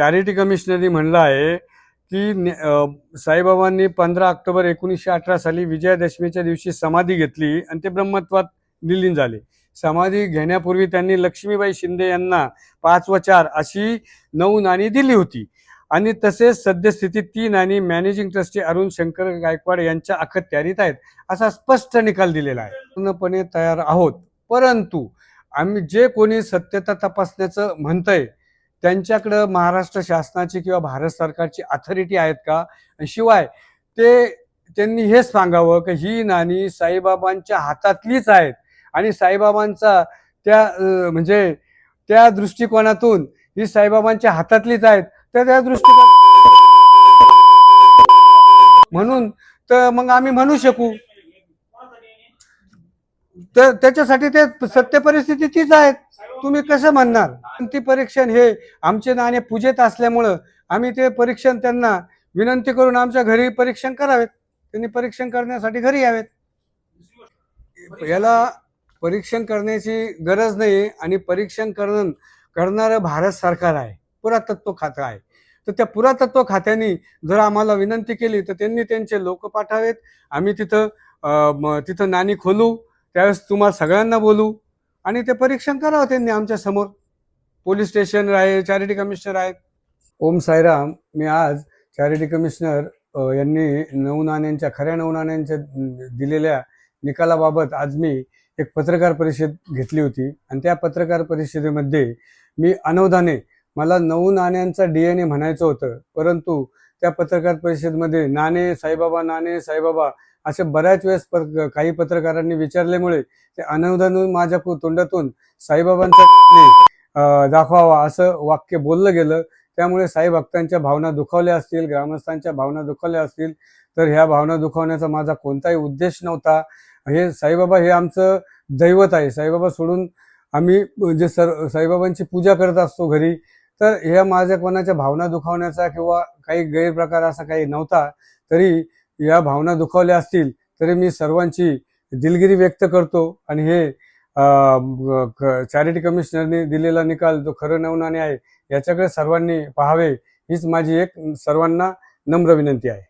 Charity कमिशनरनी म्हणलं आहे की साईबाबांनी पंधरा ऑक्टोबर एकोणीसशे अठरा साली विजयादशमीच्या दिवशी समाधी घेतली आणि ते ब्रह्मत्वात विलीन झाले. समाधी घेण्यापूर्वी त्यांनी लक्ष्मीबाई शिंदे यांना पाच व चार अशी नऊ नाणी दिली होती. आणि तसेच सद्यस्थितीत ती नाणी मॅनेजिंग ट्रस्टी अरुण शंकर गायकवाड यांच्या अखत्यारीत आहेत असा स्पष्ट निकाल दिलेला आहे. पूर्णपणे तयार आहोत. परंतु आम्ही जे कोणी सत्यता तपासण्याचं म्हणतंय त्यांच्याकडं महाराष्ट्र शासनाची किंवा भारत सरकारची अथॉरिटी आहेत का? शिवाय ते त्यांनी हेच सांगावं की ही नाणी साईबाबांच्या हातातलीच आहेत. आणि साईबाबांचा त्या म्हणजे त्या दृष्टिकोनातून ही साईबाबांच्या हातातलीच आहेत. तर त्या दृष्टिकोन म्हणून तर मग आम्ही म्हणू शकू. त्याच्यासाठी ते सत्य परिस्थिती तीच आहेत तुम्ही कसं म्हणणार? ती परीक्षण हे आमचे नाणे पूजेत असल्यामुळं आम्ही ते परीक्षण त्यांना विनंती करून आमच्या घरी परीक्षण करावेत. त्यांनी परीक्षण करण्यासाठी घरी यावेत. याला परीक्षण करण्याची गरज नाही आणि परीक्षण करण करणारं भारत सरकार आहे. पुरातत्व खातं आहे. तर त्या पुरातत्व खात्याने जर आम्हाला विनंती केली तर त्यांनी त्यांचे लोक पाठावेत. आम्ही तिथं तिथं नाणी खोलू. त्यावेळेस तुम्हाला सगळ्यांना बोलू आणि ते परीक्षण करावं त्यांनी आमच्यासमोर. पोलीस स्टेशन आहे चॅरिटी कमिशनर आहेत. ओम साईराम मी आज चॅरिटी कमिशनर यांनी नऊ नाण्यांच्या खऱ्या नऊ नाण्यांच्या दिलेल्या निकालाबाबत आज मी एक पत्रकार परिषद घेतली होती. आणि त्या पत्रकार परिषदेमध्ये मी अनवधाने मला नऊ नाण्यांचा डी एन ए म्हणायचं होतं. परंतु त्या पत्रकार परिषदेमध्ये नाणे साईबाबा नाणे साईबाबा असे बऱ्याच वेळेस पर काही पत्रकारांनी विचारल्यामुळे ते अनवधान माझ्या तोंडातून साईबाबांचा दाखवावा असं वाक्य बोललं गेलं. त्यामुळे साई भक्तांच्या भावना दुखावल्या असतील ग्रामस्थांच्या भावना दुखावल्या असतील तर ह्या भावना दुखावण्याचा माझा कोणताही उद्देश नव्हता. हे साईबाबा हे आमचं दैवत आहे. साईबाबा सोडून आम्ही जे सर साईबाबांची पूजा करत असतो घरी. तर ह्या माझ्या कोणाच्या भावना दुखावण्याचा किंवा काही गैरप्रकार असा काही नव्हता तरी या भावना दुखावल्या असतील तरी मी सर्वांची दिलगिरी व्यक्त करतो. आणि हे चॅरिटी कमिशनरने दिलेला निकाल जो खरं नवनाने आहे याच्याकडे सर्वांनी पाहावे हीच माझी एक सर्वांना नम्र विनंती आहे.